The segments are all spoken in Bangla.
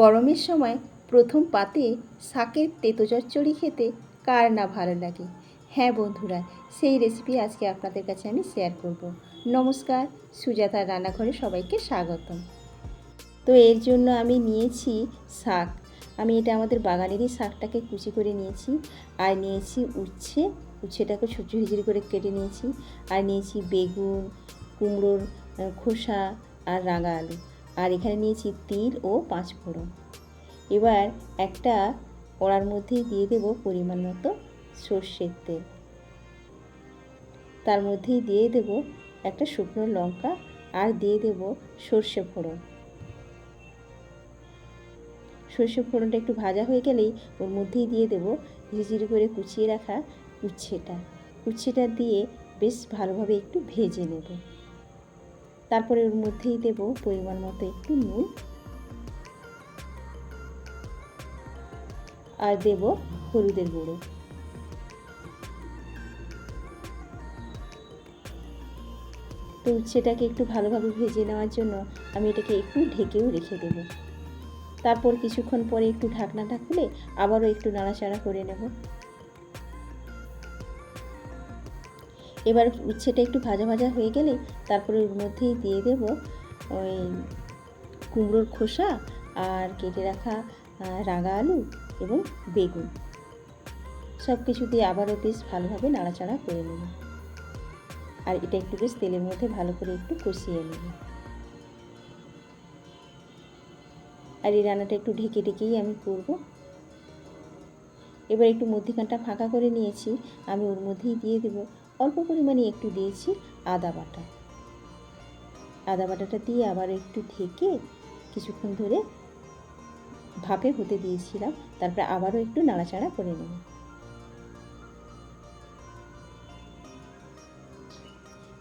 গরমের সময় প্রথম পাতে শাকের তেতো চচ্চড়ি খেতে কার না ভালো লাগে? হ্যাঁ বন্ধুরা, সেই রেসিপি আজকে আপনাদের কাছে আমি শেয়ার করব। নমস্কার, সুজাতার রান্নাঘরে সবাইকে স্বাগতম। তো এর জন্য আমি নিয়েছি শাক। আমি এটা আমাদের বাগানেরই শাকটাকে কুচি করে নিয়েছি আর নিয়েছি উচ্ছে। উচ্ছেটাকে ছোটো ঝিঝিরি করে কেটে নিয়েছি। আর নিয়েছি বেগুন, কুমড়োর খোসা আর রাঙা আলু। আর এখানে নিয়েছি তিল ও পাঁচ ফোড়ন। এবার একটা কড়ার মধ্যেই দিয়ে দেব পরিমাণ মতো সর্ষের তেল। তার মধ্যেই দিয়ে দেব একটা শুকনো লঙ্কা আর দিয়ে দেব সর্ষে ফোড়ন। সর্ষে ফোড়নটা একটু ভাজা হয়ে গেলেই ওর মধ্যেই দিয়ে দেব ঝিঝিরি করে কুচিয়ে রাখা উচ্ছেটা। উচ্ছেটা দিয়ে বেশ ভালোভাবে একটু ভেজে নেব। তারপরে ওর মধ্যেই দেব পরিমাণ মতো একটু নুন। আর দেব হলুদের গুঁড়ো। তো উচ্ছেটাকে একটু ভালোভাবে ভেজে নেওয়ার জন্য আমি এটাকে একটু ঢেকেও রেখে দেব। তারপর কিছুক্ষণ পরে একটু ঢাকনাটা খুলে আবারও একটু নাড়াচাড়া করে নেব। এবার উচ্ছেটা একটু ভাজা ভাজা হয়ে গেলে তারপরে ওর মধ্যেই দিয়ে দেব ওই কুমড়োর খোসা আর কেটে রাখা রাঙা আলু এবং বেগুন। সব কিছু দিয়ে আবারও বেশ ভালোভাবে নাড়াচাড়া করে নেব। আর এটা একটু বেশ তেলের মধ্যে ভালো করে একটু কষিয়ে নেব। আর এই রান্নাটা একটু ঢেকে ঢেকেই আমি করব। এবার একটু মধ্যিখানটা ফাঁকা করে নিয়েছি, আমি ওর মধ্যেই দিয়ে দেব। অল্প পরিমাণে একটু দিয়েছি আদা বাটা। আদা বাটাটা দিয়ে আবার একটু ঢেকে কিছুক্ষণ ধরে ভাপে হতে দিয়েছিলাম, তারপরে আবারও একটু নাড়াচাড়া করে নেব।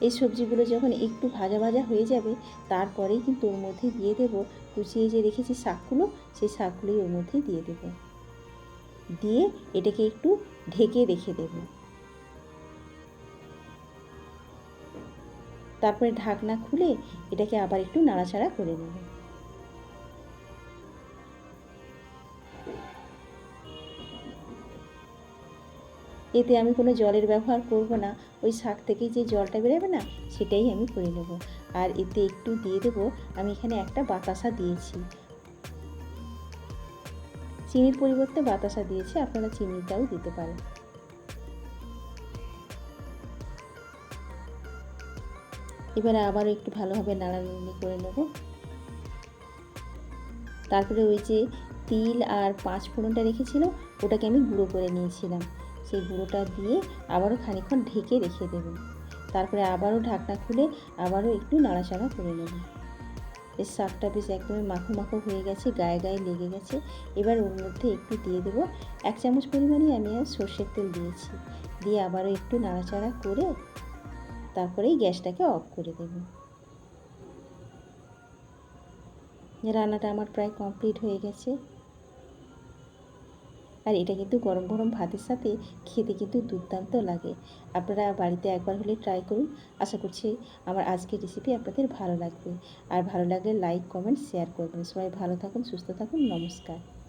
এই সবজিগুলো যখন একটু ভাজা ভাজা হয়ে যাবে, তারপরেই কিন্তু ওর মধ্যে দিয়ে দেব কুচিয়ে যে রেখেছি শাকগুলো, সেই শাকগুলোই ওর মধ্যে দিয়ে দেব। দিয়ে এটাকে একটু ঢেকে রেখে দেব। তারপরে ঢাকনা খুলে এটাকে আবার একটু নাড়াচাড়া করে নেব। এতে আমি কোনো জলের ব্যবহার করব না, ওই শাক থেকেই যে জলটা বেরোবে না, সেটাই আমি করে নেব। আর এতে একটু দিয়ে দেব, আমি এখানে একটা বাতাসা দিয়েছি। চিনির পরিবর্তে বাতাসা দিয়েছি, আপনারা চিনিটাও দিতে পারেন। এবারে আবারও একটু ভালোভাবে নাড়ানাড়ি করে নেব। তারপরে ওই যে তিল আর পাঁচ ফোড়নটা রেখেছিল ওটাকে আমি গুঁড়ো করে নিয়েছিলাম। সেই গুঁড়োটা দিয়ে আবারও খানিক্ষণ ঢেকে রেখে দেবেন তারপরে আবারও ঢাকনা খুলে আবারও একটু নাড়াচাড়া করে নেবেন এর শাকটা বেশ একদমই মাখো মাখো হয়ে গেছে, গায়ে গায়ে লেগে গেছে। এবার ওর মধ্যে একটু দিয়ে দেবো। এক চামচ পরিমাণে আমি আর সর্ষের তেল দিয়েছি। দিয়ে আবারও একটু নাড়াচাড়া করে তারপরেই গ্যাসটাকে অফ করে দেব। রান্নাটা আমার প্রায় কমপ্লিট হয়ে গেছে। আর এটা কিন্তু গরম গরম ভাতের সাথে খেতে কিন্তু দুর্দান্ত লাগে। আপনারা বাড়িতে একবার হলে ট্রাই করুন। আশা করছি আমার আজকের রেসিপি আপনাদের ভালো লাগবে। আর ভালো লাগলে লাইক কমেন্ট শেয়ার করবেন। সবাই ভালো থাকুন, সুস্থ থাকুন। নমস্কার।